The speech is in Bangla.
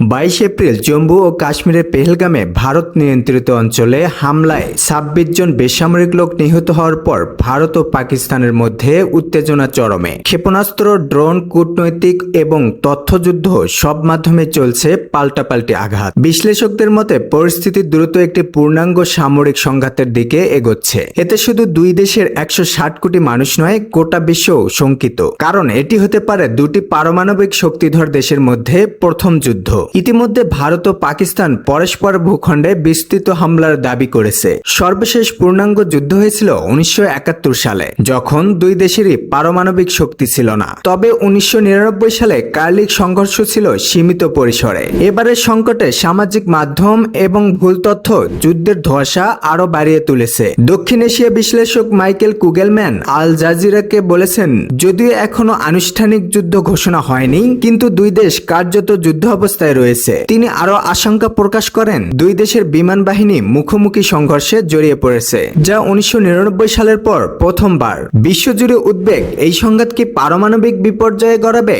বাইশ এপ্রিল জম্মু ও কাশ্মীরের পেহেলগামে ভারত নিয়ন্ত্রিত অঞ্চলে হামলায় ছাব্বিশ জন বেসামরিক লোক নিহত হওয়ার পর ভারত ও পাকিস্তানের মধ্যে উত্তেজনা চরমে। ক্ষেপণাস্ত্র, ড্রোন, কূটনৈতিক এবং তথ্যযুদ্ধ সব মাধ্যমে চলছে পাল্টাপাল্টি আঘাত। বিশ্লেষকদের মতে, পরিস্থিতি দ্রুত একটি পূর্ণাঙ্গ সামরিক সংঘাতের দিকে এগোচ্ছে। এতে শুধু দুই দেশের একশো ষাট কোটি মানুষ নয়, গোটা বিশ্বও শঙ্কিত। কারণ এটি হতে পারে দুটি পারমাণবিক শক্তিধর দেশের মধ্যে প্রথম যুদ্ধ। ইতিমধ্যে ভারত ও পাকিস্তান পরস্পর ভূখণ্ডে বিস্তৃত হামলার দাবি করেছে। সর্বশেষ পূর্ণাঙ্গ যুদ্ধ হয়েছিল উনিশশো একাত্তর সালে, যখন দুই দেশেরই পারমাণবিক শক্তি ছিল না। তবে উনিশশো সালে কার্লিক সংঘর্ষ ছিল সীমিত পরিসরে। এবারের সংকটে সামাজিক মাধ্যম এবং ভুল তথ্য যুদ্ধের ধোঁয়াশা আরও বাড়িয়ে তুলেছে। দক্ষিণ এশিয়া বিশ্লেষক মাইকেল কুগেলম্যান আল জাজিরাকে বলেছেন, যদিও এখনও আনুষ্ঠানিক যুদ্ধ ঘোষণা হয়নি, কিন্তু দুই দেশ কার্যত যুদ্ধ অবস্থায় রয়েছে। তিনি আরও আশঙ্কা প্রকাশ করেন, দুই দেশের বিমান বাহিনী মুখোমুখি সংঘর্ষে জড়িয়ে পড়েছে, যা উনিশশো নিরানব্বই সালের পর প্রথমবার। বিশ্বজুড়ে উদ্বেগ, এই সংঘাত কি পারমাণবিক বিপর্যয়ে গড়াবে?